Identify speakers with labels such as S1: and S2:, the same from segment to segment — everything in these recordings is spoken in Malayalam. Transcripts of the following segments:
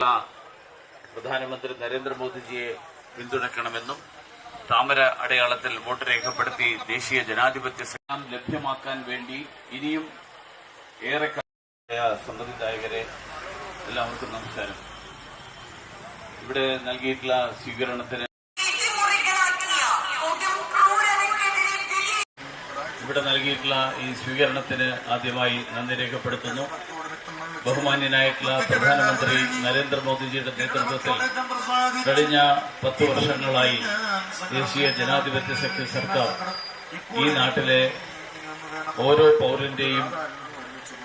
S1: പ്രധാനമന്ത്രി നരേന്ദ്രമോദിജിയെ പിന്തുണയ്ക്കണമെന്നും താമര അടയാളത്തിൽ വോട്ട് രേഖപ്പെടുത്തി ദേശീയ ജനാധിപത്യ സഖ്യം ലഭ്യമാക്കാൻ വേണ്ടി ഇനിയും ഏറെ സമ്മതിദായകരെ എല്ലാവർക്കും നമസ്കാരം. ഇവിടെ നൽകിയിട്ടുള്ള സ്വീകരണത്തിന് ഇവിടെ നൽകിയിട്ടുള്ള ഈ സ്വീകരണത്തിന് ആദ്യമായി നന്ദി രേഖപ്പെടുത്തുന്നു. ബഹുമാന്യനായിട്ടുള്ള പ്രധാനമന്ത്രി നരേന്ദ്രമോദിജിയുടെ നേതൃത്വത്തിൽ കഴിഞ്ഞ പത്ത് വർഷങ്ങളായി ദേശീയ ജനാധിപത്യ ശക്തി സർക്കാർ ഈ നാട്ടിലെ ഓരോ പൗരന്റെയും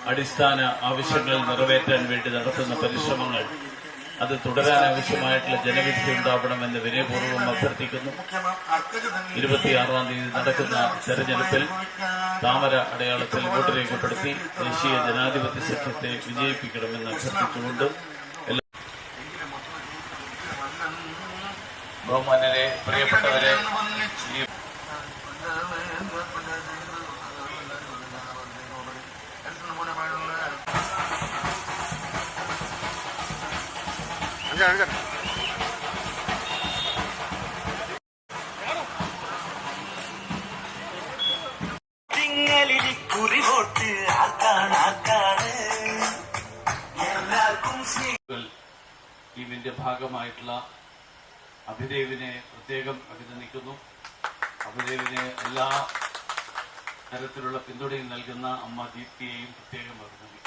S1: അടിസ്ഥാന ആവശ്യങ്ങൾ നിറവേറ്റാൻ വേണ്ടി നടത്തുന്ന പരിശ്രമങ്ങൾ അത് തുടരാൻ ആവശ്യമായിട്ടുള്ള ജനവിധി ഉണ്ടാവണമെന്ന് വിനയപൂർവം അഭ്യർത്ഥിക്കുന്നു. ഇരുപത്തിയാറാം തീയതി നടക്കുന്ന തെരഞ്ഞെടുപ്പിൽ താമര അടയാളത്തിൽ വോട്ട് രേഖപ്പെടുത്തി ദേശീയ ജനാധിപത്യ സഖ്യത്തെ വിജയിപ്പിക്കണമെന്ന് അഭ്യർത്ഥിച്ചുകൊണ്ട് ബഹുമാനരെ പ്രിയപ്പെട്ടവരെ ഈ ടീമിന്റെ ഭാഗമായിട്ടുള്ള അഭിദേവിനെ പ്രത്യേകം അഭിനന്ദിക്കുന്നു. അഭിദേവിന് എല്ലാ തരത്തിലുള്ള പിന്തുണയും നൽകുന്ന അമ്മ ദീപ്തിയെയും പ്രത്യേകം അഭിനന്ദിക്കുന്നു.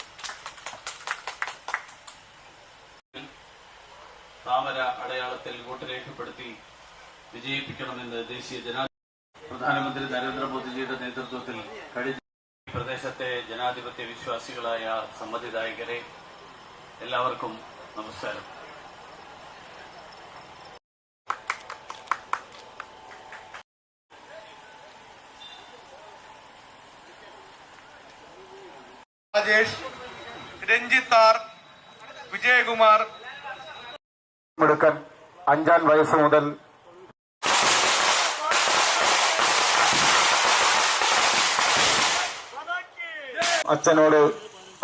S1: താമര അടയാളത്തിൽ വോട്ട് രേഖപ്പെടുത്തി വിജയിപ്പിക്കണമെന്ന് ദേശീയ ജനാ പ്രധാനമന്ത്രി നരേന്ദ്രമോദിജിയുടെ നേതൃത്വത്തിൽ കഴിഞ്ഞ പ്രദേശത്തെ ജനാധിപത്യ വിശ്വാസികളായ സമ്മതിദായകരെ എല്ലാവർക്കും നമസ്കാരം.
S2: രാജേഷ് രഞ്ജിത്ത് വിജയകുമാർ
S3: എടുക്കാൻ അഞ്ചാം വയസ്സ് മുതൽ അച്ഛനോട്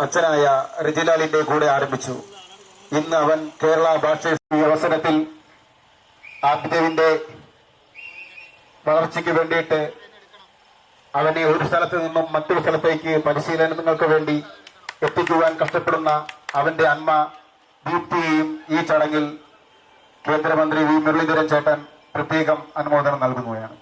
S3: അച്ഛനായ റിജിലാലിന്റെ കൂടെ ആരംഭിച്ചു. ഇന്ന് അവൻ കേരള ഭാഷ അവസരത്തിൽ ആബ്ദേവിന്റെ വളർച്ചയ്ക്ക് വേണ്ടിയിട്ട് അവനെ ഒരു സ്ഥലത്ത് നിന്നും മറ്റൊരു സ്ഥലത്തേക്ക് പരിശീലനങ്ങൾക്ക് വേണ്ടി എത്തിക്കുവാൻ കഷ്ടപ്പെടുന്ന അവന്റെ അമ്മ ദീപ്തിയെയും ഈ ചടങ്ങിൽ കേന്ദ്രമന്ത്രി വി മുരളീധരൻ ചേട്ടൻ പ്രത്യേകം അനുമോദനം നൽകുകയാണ്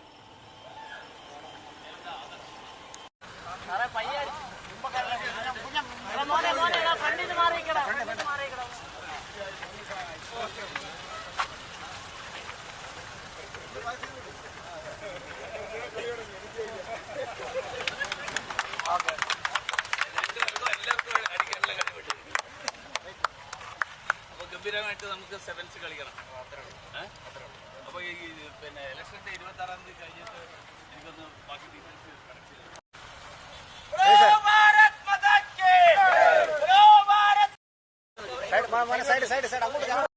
S1: ഗംഭീരമായിട്ട് നമുക്ക് സെവൻസ് കളിക്കണം? അപ്പൊ ഈ പിന്നെ ഇലക്ഷന്റെ ഇരുപത്തി ആറാം തീയതി കഴിഞ്ഞിട്ട് എനിക്കൊന്ന് ബാക്കി ഡീറ്റെയിൽസ് കണക്ട് ചെയ്തു
S3: സൈഡ് സൈഡ് സൈഡ് അങ്ങോട്ട്